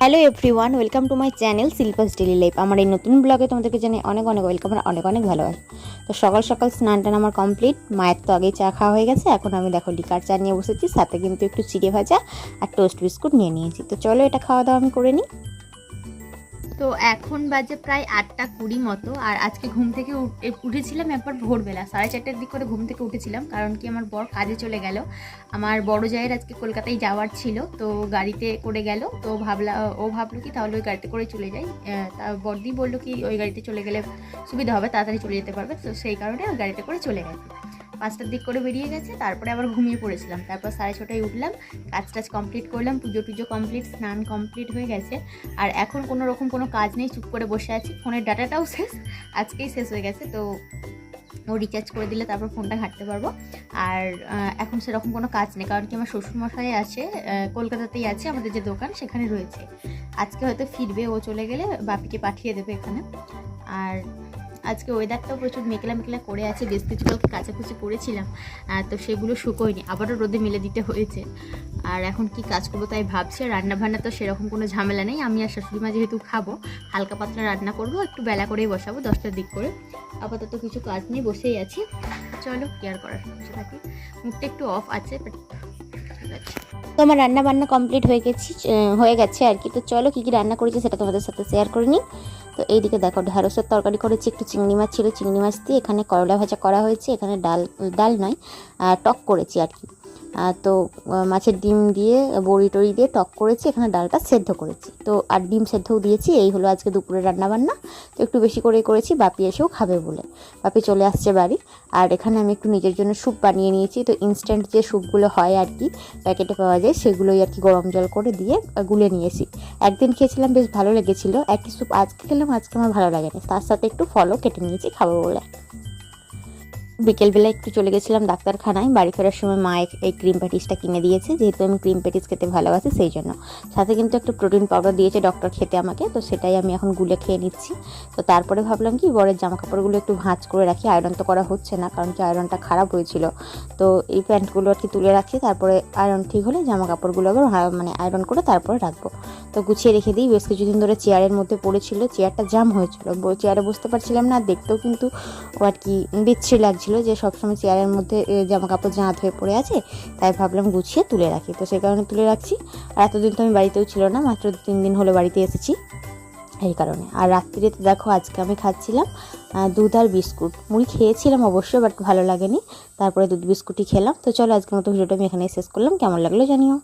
Hello everyone welcome to my channel Shilpa's daily life আমার এই নতুন ব্লগে তোমাদেরকে জানাই অনেক অনেক ওয়েলকাম আর অনেক অনেক ভালোবাসি। তো সকাল সকাল স্নান টান আমার কমপ্লিট মায়ের তো আগেই চা খাওয়া হয়ে গেছে, এখন আমি দেখো লিকার চা নিয়ে বসেছি, সাথে কিন্তু একটু চিড়ে ভাজা আর টোস্ট বিস্কুট নিয়ে নিয়েছি। তো চলো এটা খাওয়া দাওয়া আমি করে নিই। তো এখন বাজে প্রায় আটটা কুড়ি মতো, আর আজকে ঘুম থেকে উঠ- উঠেছিলাম একবার ভোরবেলা। সাড়ে চারটের দিক করে ঘুম থেকে উঠেছিলাম, কারণ কি আমার বর কাজে চলে গেল। আমার বড় জায়ের আজকে কলকাতায় যাওয়ার ছিল, তো গাড়িতে করে গেল। তো ভাবলা, ও ভাবলো কি তাহলে ওই গাড়িতে করে চলে যাই। তা বর্দি বলল কি ওই গাড়িতে চলে গেলে সুবিধা হবে, তাড়াতাড়ি চলে যেতে পারবে। তো সেই কারণে ওই গাড়িতে করে চলে গেছে পাঁচটার দিক করে বেরিয়ে গেছে, তারপরে আবার ঘুমিয়ে পড়েছিলাম। তারপর সাড়ে ছটায় উঠলাম, কাজ টাজ কমপ্লিট করলাম, পুজো টুজো কমপ্লিট স্নান কমপ্লিট হয়ে গেছে। আর এখন কোনো রকম কোনো কাজ নেই, চুপ করে বসে আছি। ফোনের ডাটাটাও শেষ, আজকেই শেষ হয়ে গেছে, তো ও রিচার্জ করে দিলে তারপর ফোনটা ঘাঁটতে পারব। আর এখন সেরকম কোনো কাজ নেই, কারণ কি আমার শ্বশুরমশাই আছে কলকাতাতেই আছে, আমাদের যে দোকান সেখানে রয়েছে। আজকে হয়তো ফিরবে, ও চলে গেলে বাপিকে পাঠিয়ে দেবে এখানে। আর আজকে ওয়েদারটাও প্রচুর মেঘলা মেঘলা করে আছে, বেশ কিছু কালকে কাচাকুচি করেছিলাম তো সেগুলো শুকোয়নি, আবারও রোদে মেলে দিতে হয়েছে। আর এখন কি কাজ করব তাই ভাবছি, আর রান্না বান্না তো সেরকম কোনো ঝামেলা নেই, আমি আর শাশুড়ি মা যেহেতু খাব, হালকা পাতলা রান্না করব, একটু বেলা করেই বসাবো, দশটার দিক করে। আপাতত কিছু কাজ নেই বসেই আছি, চলো কেয়ার করার থাকি। মুখটা একটু অফ আছে বাট তো আমার রান্না বান্না কমপ্লিট হয়ে গেছি হয়ে গেছে আর কি। তো চলো কী কী রান্না করেছি সেটা তোমাদের সাথে শেয়ার করে নিই। তো এইদিকে দেখো ঢ্যাঁড়সের তরকারি করেছি, একটু চিংড়ি মাছ ছিল, চিংড়ি মাছ দিয়ে এখানে করলা ভাজা করা হয়েছে, এখানে ডাল ডাল নয় টক করেছি আর কি। তো মাছের ডিম দিয়ে, বড়ি টড়ি দিয়ে টক করেছি, এখানে ডালটা সেদ্ধ করেছি। তো, আর ডিম সেদ্ধও দিয়েছি, এই হলো আজকে দুপুরে রান্না বান্না তো, একটু বেশি করেই করেছি, বাপি এসেও খাবে বলে। বাপি চলে আসছে বাড়ি, আর এখানে আমি একটু নিজের জন্য স্যুপ বানিয়ে নিয়েছি। তো ইনস্ট্যান্ট যে স্যুপগুলো হয় আর কি, প্যাকেটে পাওয়া যায়, সেগুলোই আর কি গরম জল করে দিয়ে গুলে নিয়েছি। একদিন খেয়েছিলাম, বেশ ভালো লেগেছিলো। একই স্যুপ আজকে খেলাম, আজকে আমার ভালো লাগেনি। তার সাথে একটু ফলও কেটে নিয়েছি খাব বলে। বিকেলবেলা একটু চলে গেছিলাম ডাক্তারখানায়। বাড়ি ফেরার সময় মা এই ক্রিম প্যাটিসটা কিনে দিয়েছে। যেহেতু আমি ক্রিম প্যাটিস খেতে ভালোবাসি, সেই জন্য। সাথে কিন্তু একটা প্রোটিন পাউডার দিয়েছে ডক্টর খেতে আমাকে, তো সেটাই আমি এখন গুলে খেয়ে নিচ্ছি। তো তারপরে ভাবলাম কি বরের জামা কাপড়গুলো একটু ভাঁজ করে রাখি। আয়রন তো করা হচ্ছে না, কারণ কি আয়রনটা খারাপ হয়েছিল। তো এই প্যান্টগুলো আর কি তুলে রাখি, তারপরে আয়রন ঠিক হলে জামা কাপড়গুলো আবার মানে আয়রন করে তারপরে রাখব। তো গুছিয়ে রেখে দিই। বেশ কিছুদিন ধরে চেয়ারের মধ্যে পড়েছিল। চেয়ারটা জাম হয়েছিল। চেয়ারে বসতে পারছিলাম না দেখতেও কিন্তু আর কি বিচ্ছিরি লাগছিল যে সবসময় চেয়ারের মধ্যে জামা কাপড় জাঁত হয়ে পড়ে আছে, তাই ভাবলাম গুছিয়ে তুলে রাখি। তো সেই কারণে তুলে রাখছি। আর এতদিন তো আমি বাড়িতেও ছিল না, মাত্র তিন দিন হলো বাড়িতে এসেছি এই কারণে। আর রাত্রিরে তো দেখো, আজকে আমি খাচ্ছিলাম দুধ আর বিস্কুট। মুড়ি খেয়েছিলাম অবশ্যই বাট ভালো লাগেনি। তারপরে দুধ বিস্কুটই খেলাম। তো চলো, আজকের মতো ভিডিওটা আমি এখানেই শেষ করলাম। কেমন লাগল জানিও।